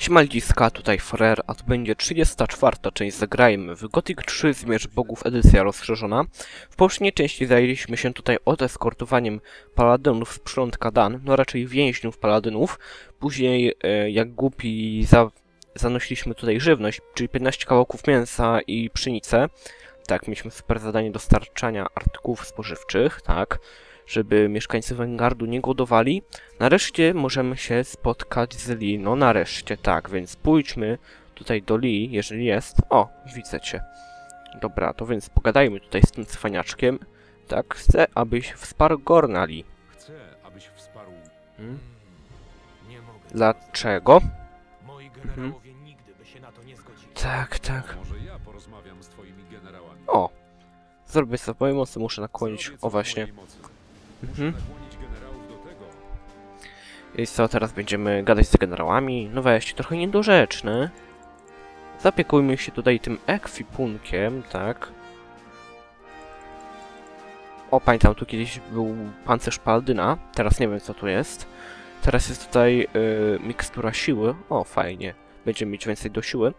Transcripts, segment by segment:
Siemaliska, tutaj Frer, a to będzie 34. część Zagrajmy w Gothic 3 Zmierz Bogów edycja rozszerzona. W poprzedniej części zajęliśmy się tutaj od eskortowaniem paladynów z przylądka Dan, no raczej więźniów paladynów. Później, e, jak głupi, za, zanosiliśmy tutaj żywność, czyli 15 kawałków mięsa i pszenicę. Tak, mieliśmy super zadanie dostarczania artykułów spożywczych, tak, żeby mieszkańcy Wengardu nie głodowali. Nareszcie możemy się spotkać z Lee. No nareszcie, tak, więc pójdźmy tutaj do Lee, jeżeli jest. O, widzę cię. Dobra, to więc pogadajmy tutaj z tym cwaniaczkiem. Tak, chcę, abyś wsparł Gorna Lee. Chcę, abyś wsparł. Hmm? Nie mogę. Dlaczego? Moi generałowie nigdy by się na to nie zgodzili. Tak, tak. Może ja porozmawiam z twoimi generałami. O, zrobię mojej mocy, muszę nakłonić. O właśnie. mocy. Mhm. I co, teraz będziemy gadać z generałami? No weźcie, trochę niedorzeczny. Zapiekujmy się tutaj tym ekwipunkiem, tak. O, pamiętam, tu kiedyś był pancerz paladyna, teraz nie wiem co tu jest. Teraz jest tutaj y, mikstura siły, o fajnie, będziemy mieć więcej do siły.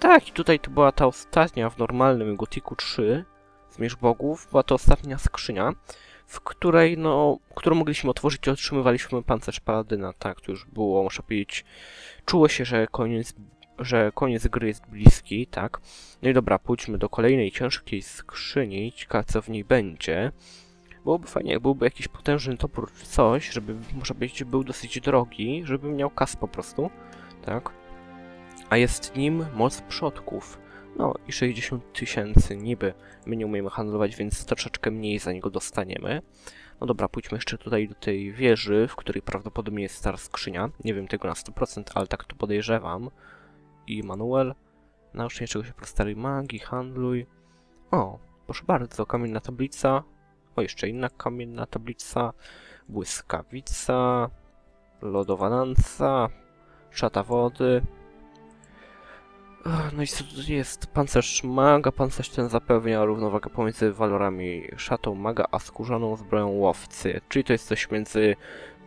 Tak, i tutaj to była ta ostatnia w normalnym Gotiku 3, Zmierz Bogów, była to ostatnia skrzynia w której, no, którą mogliśmy otworzyć i otrzymywaliśmy pancerz paladyna. Tak, to już było, muszę powiedzieć, czuło się, że koniec, że koniec gry jest bliski, tak. No i dobra, pójdźmy do kolejnej ciężkiej skrzyni, ciekawe co w niej będzie. Byłoby fajnie, jak byłby jakiś potężny topór czy coś, żeby, może być, był dosyć drogi, żeby miał kas po prostu, tak. A jest nim moc przodków. No i 60 tysięcy niby. My nie umiemy handlować, więc troszeczkę mniej za niego dostaniemy. No dobra, pójdźmy jeszcze tutaj do tej wieży, w której prawdopodobnie jest stara skrzynia. Nie wiem tego na 100%, ale tak to podejrzewam. I Manuel. Naucz mnie czegoś o starej magii, handluj. O, proszę bardzo, kamienna tablica. O, jeszcze inna kamienna tablica. Błyskawica. Lodowananca. Szata wody. No i jest? Pancerz maga. Pancerz ten zapewnia równowagę pomiędzy walorami szatą maga a skórzaną zbroją łowcy. Czyli to jest coś między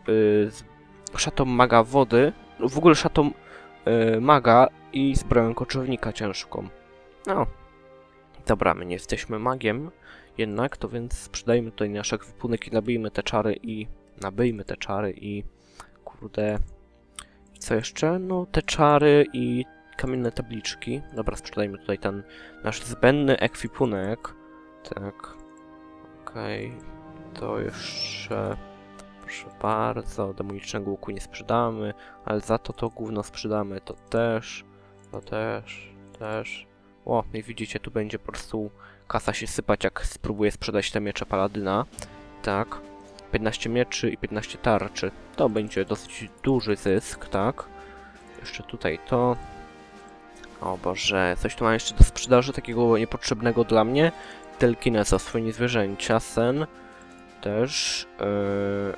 y, szatą maga wody, w ogóle szatą y, maga i zbroją koczownika ciężką. No. Dobra, my nie jesteśmy magiem, jednak to więc sprzedajmy tutaj nasz ekwipunek i nabijmy te czary i... Nabyjmy te czary i... Kurde... I co jeszcze? No, te czary i kamienne tabliczki. Dobra, sprzedajmy tutaj ten nasz zbędny ekwipunek. Tak. Okej. To jeszcze... Proszę bardzo, demonicznego łuku nie sprzedamy, ale za to to gówno sprzedamy, to też, to też, też. O, i widzicie, tu będzie po prostu kasa się sypać, jak spróbuję sprzedać te miecze paladyna. Tak. 15 mieczy i 15 tarczy. To będzie dosyć duży zysk, tak. Jeszcze tutaj to. O Boże, coś tu mam jeszcze do sprzedaży takiego niepotrzebnego dla mnie. Telkineza, oswojenie zwierzęcia, sen też, yy,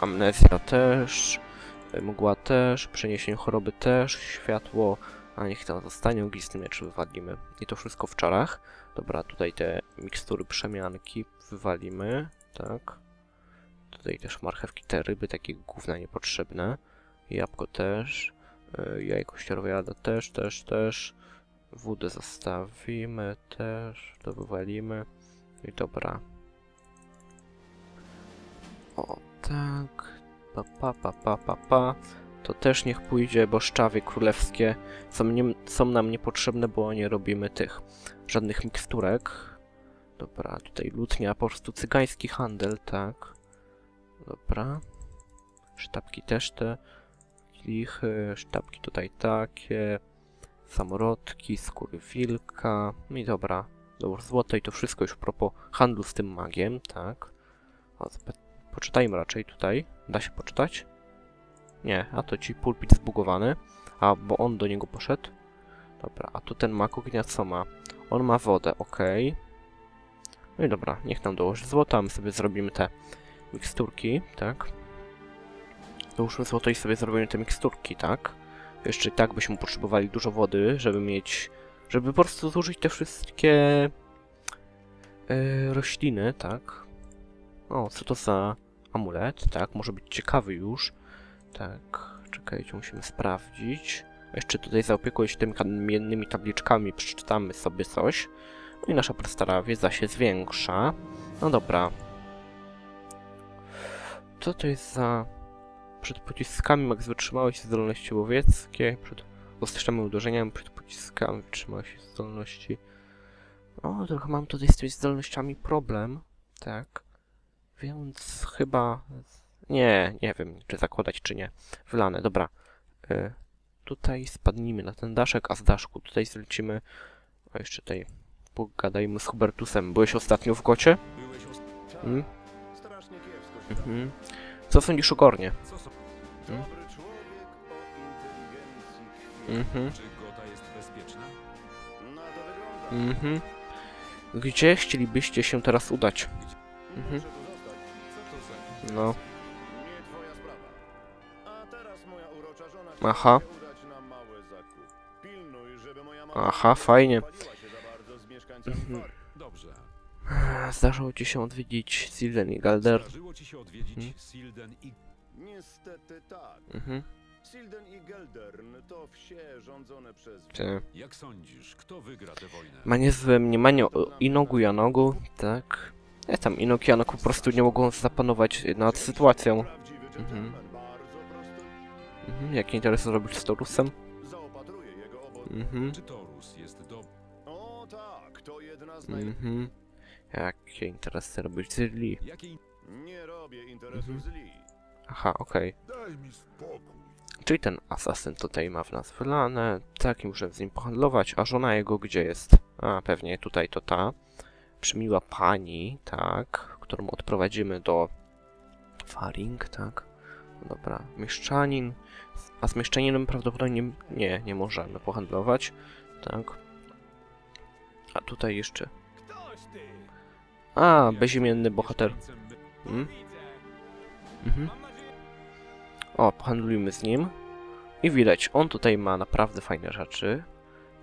amnezja też, yy, mgła też, przeniesienie choroby też, światło, a niech to zostanie, ognisty miecz wywalimy. I to wszystko w czarach. Dobra, tutaj te mikstury przemianki wywalimy, tak. Tutaj też marchewki, te ryby, takie gówna niepotrzebne. Jabłko też. Y, Jajko ścierwojada też, też, też. Wódę zostawimy też. To wywalimy. I dobra. O, tak. Pa, pa, pa, pa, pa, pa. To też niech pójdzie, bo szczawie królewskie są, nie, są nam niepotrzebne, bo nie robimy tych żadnych miksturek. Dobra, tutaj lutnia, po prostu cygański handel, tak. Dobra. Sztabki też te klichy, sztabki tutaj takie, samorodki, skóry wilka, no i dobra, dobra, złoto i to wszystko już propos handlu z tym magiem, tak. O, poczytajmy raczej tutaj, da się poczytać? Nie, a to ci pulpit zbugowany, a bo on do niego poszedł. Dobra, a tu ten mak ognia co ma? On ma wodę, okej. No i dobra, niech nam dołoży złota, my sobie zrobimy te miksturki, tak. Dołóżmy złoto i sobie zrobimy te miksturki, tak? Jeszcze tak byśmy potrzebowali dużo wody, żeby mieć... Żeby po prostu zużyć te wszystkie... Yy, rośliny, tak? O, co to za amulet, tak? Może być ciekawy już. Tak, czekajcie, musimy sprawdzić. Jeszcze tutaj zaopiekuję się tymi kamiennymi tabliczkami, przeczytamy sobie coś. No i nasza prestara wiedza się zwiększa. No dobra. Co to jest za... Przed pociskami max wytrzymałość zdolności łowieckie, przed ostrzemi uderzeniami, przed pociskami wytrzymałość zdolności. O, trochę mam tutaj z tymi zdolnościami problem. Tak. Więc chyba... Nie, nie wiem, czy zakładać, czy nie. Wylane, dobra. Y, tutaj spadnijmy na ten daszek, a z daszku tutaj zlecimy... A jeszcze tutaj pogadajmy z Hubertusem. Byłeś ostatnio w Gocie? Byłeś os... Mm? Strasznie kiepsko się Mhm. Co sądzisz o Gornie? Co są... Mm. Dobry człowiek o inteligencji krwi. Mhm. Czy Gota jest bezpieczna? Na to wygląda. Mhm. Gdzie chcielibyście się teraz udać? Mhm. Muszę tu zostać. Co to za... No. Nie twoja sprawa. A teraz moja urocza żona Aha. chce się udać na mały zakup. Pilnuj, żeby moja Aha, fajnie. nie paliła się za bardzo z mieszkańcami Mhm. Dobrze. Zdarzyło ci się odwiedzić Silden i Galder. Zdarzyło ci się odwiedzić Mhm. Silden i... Niestety tak. Mhm. Silden i Geldern to wsie rządzone przez Ty. Jak sądzisz, kto wygra tę wojnę? Ma niezłe mniemanie o Inogu Janogu, tak? Ja tam Inog i Janog po prostu nie mogą zapanować nad sytuacją. Mhm. Mhm. Jakie interesy zrobić z Torusem? Zaopatruję jego obóz. Mhm. Czy Torus jest do... O tak, to jedna z najlepszych. Mhm. Jakie interesy robić z Lee? Jakiej... Nie robię interesów Mhm. z Lee. Aha, okej. Spokój. Czyli ten asasyn tutaj ma w nas wylane, tak, i muszę z nim pohandlować, a żona jego gdzie jest? A, pewnie tutaj to ta. Przymiła pani, tak, którą odprowadzimy do Faring, tak. Dobra, mieszczanin, a z mieszczaninem prawdopodobnie nie, nie możemy pohandlować, tak. A tutaj jeszcze! A, bezimienny bohater, hmm? Mhm. O, pohandlujmy z nim. I widać, on tutaj ma naprawdę fajne rzeczy.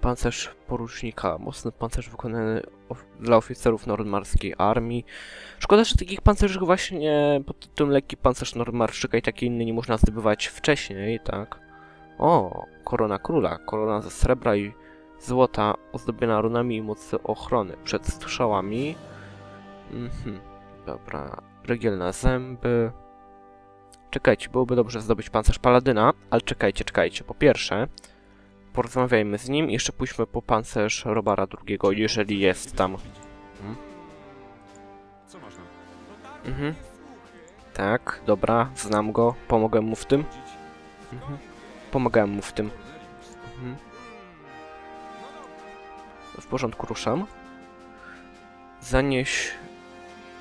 Pancerz porucznika, mocny pancerz wykonany of dla oficerów nordmarskiej armii. Szkoda, że takich pancerzy właśnie pod tytułem lekki pancerz nordmarszczyka i takie inne nie można zdobywać wcześniej, tak? O, korona króla, korona ze srebra i złota ozdobiona runami i mocy ochrony przed strzałami. Mhm, dobra, rygiel na zęby. Czekajcie, byłoby dobrze zdobyć pancerz paladyna, ale czekajcie, czekajcie. Po pierwsze, porozmawiajmy z nim, jeszcze pójdźmy po pancerz Robara II, jeżeli jest tam. Mhm. Mhm. Tak, dobra, znam go, pomogę mu w tym. Mhm. Pomagałem mu w tym. Mhm. W porządku, ruszam. Zanieś...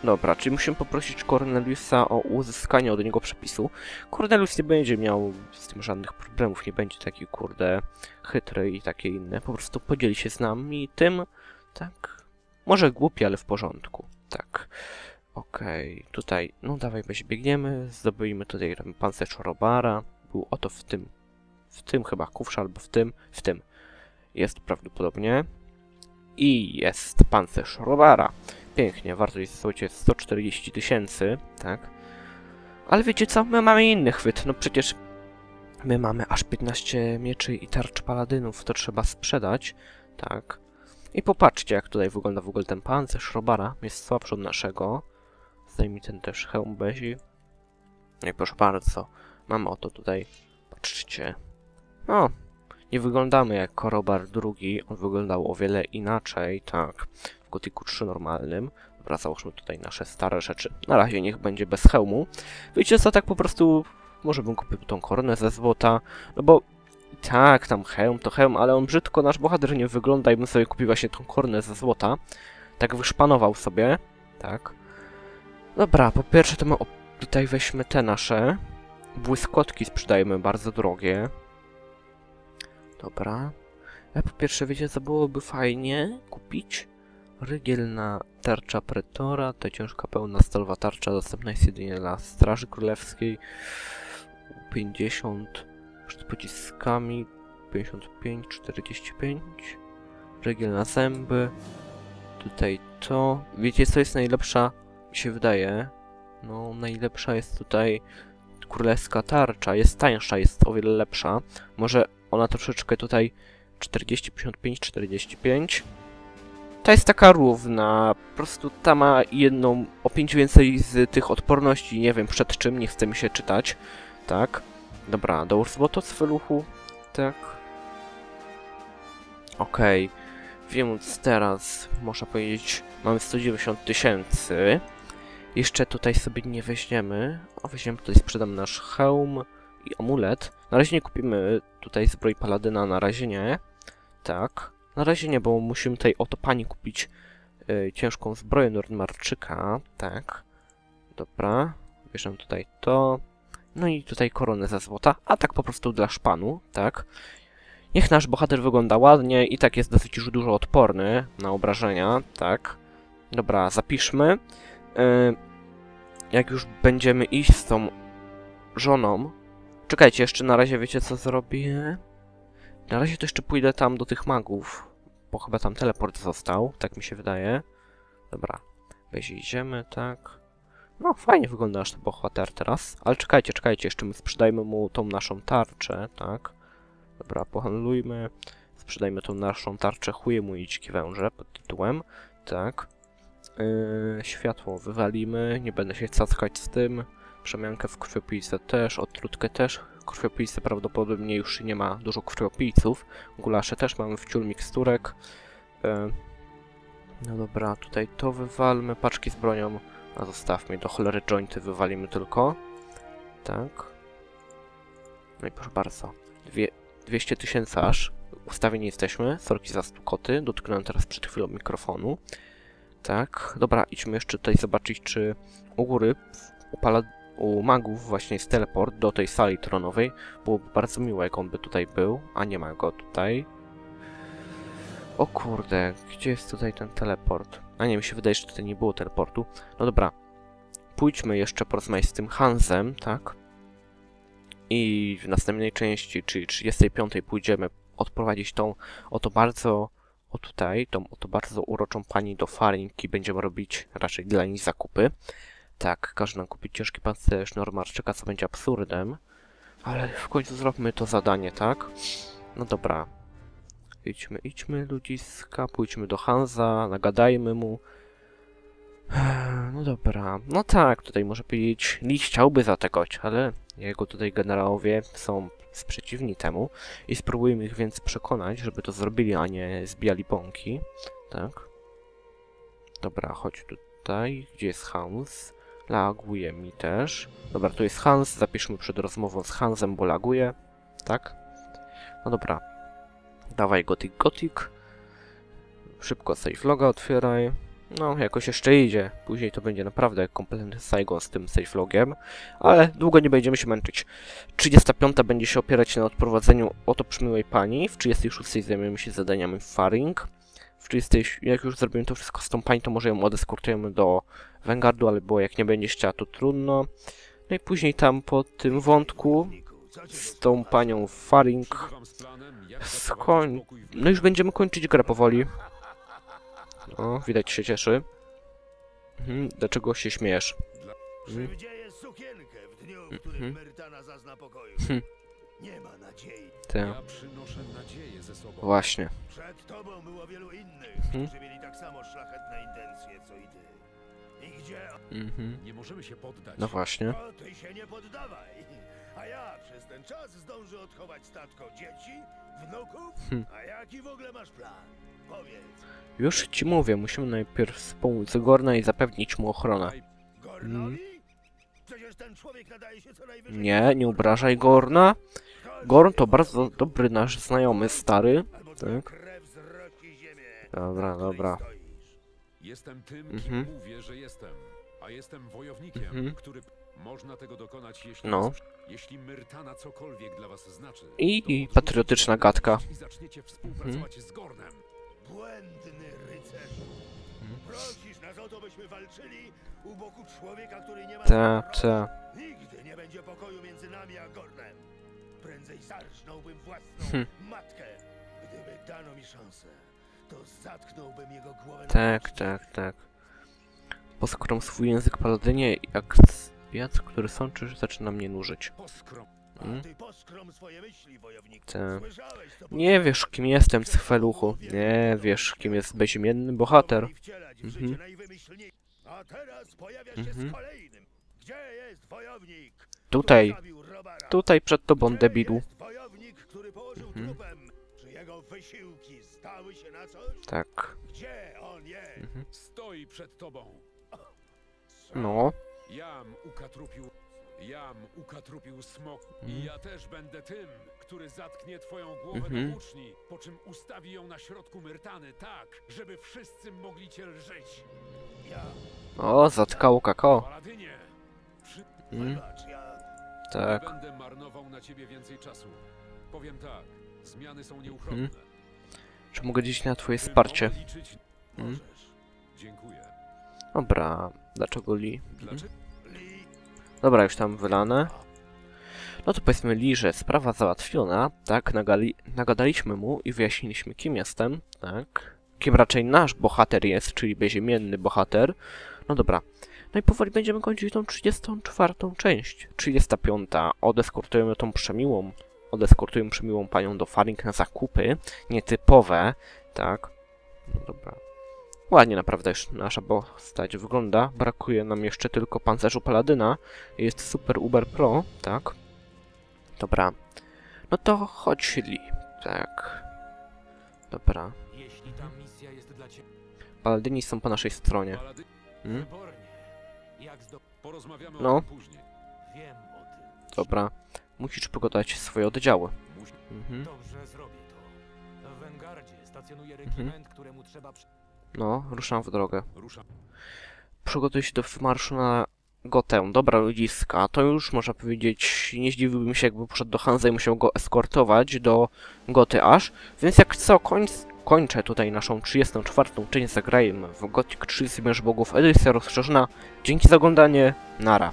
Dobra, czyli musimy poprosić Corneliusa o uzyskanie od niego przepisu. Cornelius nie będzie miał z tym żadnych problemów, nie będzie taki kurde chytry i takie inne. Po prostu podzieli się z nami tym, tak. Może głupi, ale w porządku. Tak. Okej, tutaj, no dawaj, weź biegniemy, zdobyjmy tutaj pancerz Robara. Był oto w tym, w tym chyba kufrze, albo w tym, w tym. Jest prawdopodobnie. I jest pancerz Robara. Pięknie, wartość słuchajcie 140 tysięcy, tak? Ale wiecie co, my mamy inny chwyt, no przecież my mamy aż 15 mieczy i tarcz paladynów, to trzeba sprzedać, tak? I popatrzcie, jak tutaj wygląda w ogóle ten pancerz Robara, jest słabszy od naszego. Zdejmij ten też hełm bezi. No i proszę bardzo, mamy oto tutaj, patrzcie. O, nie wyglądamy jak Korobar II, on wyglądał o wiele inaczej, tak, w Gotiku 3 normalnym. Dobra, załóżmy tutaj nasze stare rzeczy. Na razie niech będzie bez hełmu. Wiecie co, tak po prostu może bym kupił tą koronę ze złota, no bo tak, tam hełm to hełm, ale on brzydko, nasz bohater nie wygląda i bym sobie kupił właśnie tą koronę ze złota. Tak wyszpanował sobie, tak. Dobra, po pierwsze to my tutaj weźmy te nasze błyskotki sprzedajemy, bardzo drogie. Dobra. Ja po pierwsze, wiecie co byłoby fajnie kupić? Rygielna tarcza Pretora, to ciężka pełna stalowa tarcza, dostępna jest jedynie dla Straży Królewskiej. 50 przed pociskami, 55, 45. Rygiel na zęby. Tutaj to. Wiecie co jest najlepsza? Mi się wydaje. No, najlepsza jest tutaj królewska tarcza. Jest tańsza, jest o wiele lepsza. Może ona troszeczkę tutaj 40, 55, 45. Ta jest taka równa, po prostu ta ma jedną o 5 więcej z tych odporności, nie wiem przed czym, nie chce mi się czytać. Tak. Dobra, do Urzboto z Feluchu. Tak. Okej. Więc teraz, można powiedzieć, mamy 190 tysięcy. Jeszcze tutaj sobie nie weźmiemy. O, weźmiemy tutaj, sprzedam nasz hełm i amulet. Na razie nie kupimy tutaj zbroi paladyna, na razie nie. Tak. Na razie nie, bo musimy tutaj oto pani kupić y, ciężką zbroję Nordmarczyka. Tak. Dobra. Bierzemy tutaj to. No i tutaj koronę ze złota, a tak po prostu dla szpanu, tak. Niech nasz bohater wygląda ładnie i tak jest dosyć już dużo odporny na obrażenia, tak. Dobra, zapiszmy. Y, jak już będziemy iść z tą żoną... Czekajcie, jeszcze na razie wiecie co zrobię? Na razie to jeszcze pójdę tam do tych magów, bo chyba tam teleport został, tak mi się wydaje. Dobra, weź idziemy, tak. No, fajnie wygląda nasz bohater teraz. Ale czekajcie, czekajcie, jeszcze my sprzedajmy mu tą naszą tarczę, tak. Dobra, pohandlujmy. Sprzedajmy tą naszą tarczę chuje mu i dziki węże pod tytułem, tak. Yy, światło wywalimy, nie będę się cackać z tym. Przemiankę w krwiopijce też, odtrutkę też. Krwiopijce prawdopodobnie już nie ma dużo krwiopijców. Gulasze też mamy wciół miksturek. Yy, no dobra, tutaj to wywalmy. Paczki z bronią a zostawmy do cholery jointy, wywalimy tylko. Tak. No i proszę bardzo. Dwie, 200 tysięcy aż. Ustawieni jesteśmy. Sorki za stukoty. Dotknąłem teraz przed chwilą mikrofonu. Tak. Dobra, idźmy jeszcze tutaj zobaczyć, czy u góry, u, pala, u magów właśnie jest teleport do tej sali tronowej. Byłoby bardzo miło, jak on by tutaj był, a nie ma go tutaj. O kurde, gdzie jest tutaj ten teleport? A nie, mi się wydaje, że tutaj nie było teleportu. No dobra. Pójdźmy jeszcze porozmawiać z tym Hansem, tak? I w następnej części, czyli 35 pójdziemy odprowadzić tą oto bardzo, o tutaj, tą oto bardzo uroczą pani do Farinki. Będziemy robić raczej dla niej zakupy. Tak, każe nam kupić ciężki pancerz Normarczyka, co będzie absurdem. Ale w końcu zróbmy to zadanie, tak? No dobra. Idźmy, idźmy, ludziska, pójdźmy do Hansa, nagadajmy mu. No dobra, no tak, tutaj może powiedzieć, Lee chciałby zaatakować, ale jego tutaj generałowie są sprzeciwni temu i spróbujmy ich więc przekonać, żeby to zrobili, a nie zbijali bąki, tak? Dobra, chodź tutaj, gdzie jest Hans? Laguje mi też. Dobra, tu jest Hans, zapiszmy przed rozmową z Hansem, bo laguje, tak? No dobra, Dawaj Gothic Gothic. Szybko save loga otwieraj. No, jakoś jeszcze idzie. Później to będzie naprawdę kompletny Saigon z tym save logiem. Ale długo nie będziemy się męczyć. 35 będzie się opierać na odprowadzeniu oto przymiłej pani. W 36 zajmiemy się zadaniami Faring. W 30, jak już zrobimy to wszystko z tą pani, to może ją odeskortujemy do Vanguardu, ale bo jak nie będzie chciała, to trudno. No i później tam po tym wątku z tą panią Faring Skoń- No już będziemy kończyć grę powoli. O, widać się cieszy. Mhm, dlaczego się śmiejesz? Mhm. Mhm. Hmm. Nie ma nadziei. Te, Ja nadzieję ze sobą. właśnie. Przed tobą było wielu innych, Mhm. którzy mieli tak samo szlachetne intencje, co i ty. I gdzie Mhm, Nie możemy się poddać. no właśnie. o, ty się nie poddawaj. A ja przez ten czas zdążę odchować statko dzieci, wnuków, Hmm. a jaki w ogóle masz plan? Powiedz. Już ci mówię, musimy najpierw wspomóc Gorna i zapewnić mu ochronę. Gornowi? Przecież ten człowiek nadaje się co najwyżej... Nie, nie obrażaj Gorna. Gorn to bardzo dobry nasz znajomy, stary. Albo Tak. krew zrości ziemię, Dobra, dobra. Jestem tym, Mhm. kim mówię, że jestem. A jestem wojownikiem, Mhm. który... Można tego dokonać, jeśli... No. Jeśli Myrtana cokolwiek dla was znaczy. I- to i patriotyczna gadka. Mhm. I zaczniecie współpracować z Gornem. Błędny rycerzu. Mhm. Prosisz nas o to, byśmy walczyli u boku człowieka, który nie ma... Ta, ta. Nigdy nie będzie pokoju między nami a Gornem. Prędzej zarżnąłbym własną Hm. matkę. Gdyby dano mi szansę, to zatknąłbym jego głowę na Tak, tak, tak. Poskrom swój język paladynie, jak wiatr, który sączy, że zaczyna mnie nużyć. Mm. Te. Słyszałeś, co Nie wiesz, kim jestem, Cweluchu. Nie wiesz, kim jest bezimienny bohater. Mhm. najwymyślniej- A teraz pojawia się Mhm. z kolejnym. Gdzie jest wojownik? który Tutaj, tutaj przed tobą, debilu. Mhm. Jego wysiłki zdały się na coś? Tak. Gdzie on jest? Mhm. Stoi przed tobą. No. Jam ukatrupił... Jam ukatrupił smok. Mhm. I ja też będę tym, który zatknie twoją głowę Mhm. do włóczni, po czym ustawi ją na środku Myrtany tak, żeby wszyscy mogli cię lżyć. Ja, O, zatkało kako. Paladynie, przy... Mm, wybacz, ja... tak. Nie będę marnował na ciebie więcej czasu. Powiem tak, zmiany są nieuchronne. Czy mogę liczyć na twoje wsparcie? Mm. Możesz. Dziękuję. Dobra. Dlaczego Li? Li... Dobra, już tam wylane. No to powiedzmy Li, że sprawa załatwiona, tak, nagali, nagadaliśmy mu i wyjaśniliśmy kim jestem, tak, kim raczej nasz bohater jest, czyli bezimienny bohater. No dobra, no i powoli będziemy kończyć tą 34 część. 35. Odeskortujemy tą przemiłą, odeskortujemy przemiłą panią do Faring na zakupy, nietypowe, tak. No dobra. Ładnie naprawdę już nasza postać wygląda. Brakuje nam jeszcze tylko pancerzu Paladyna. Jest super Uber Pro, tak. Dobra. No to chodź Li. Tak. Dobra. Jeśli ta misja jest dla ciebie Paladyni są po naszej stronie. Hmm? No. o tym później. Wiem o tym. Dobra. Musisz przygotować swoje oddziały. Mhm. Dobrze, zrobię to. W Wengardzie stacjonuje Mhm. regiment, któremu trzeba... Przy... No, ruszam w drogę. Ruszam. Przygotuj się do marszu na Gotę. Dobra, ludziska, to już można powiedzieć, nie zdziwiłbym się, jakby poszedł do Hansa i musiał go eskortować do Goty aż. Więc jak co, końc, kończę tutaj naszą 34. część zagrajmy w Gothic 3 Zmierz Bogów, edycja rozszerzona. Dzięki za oglądanie, nara.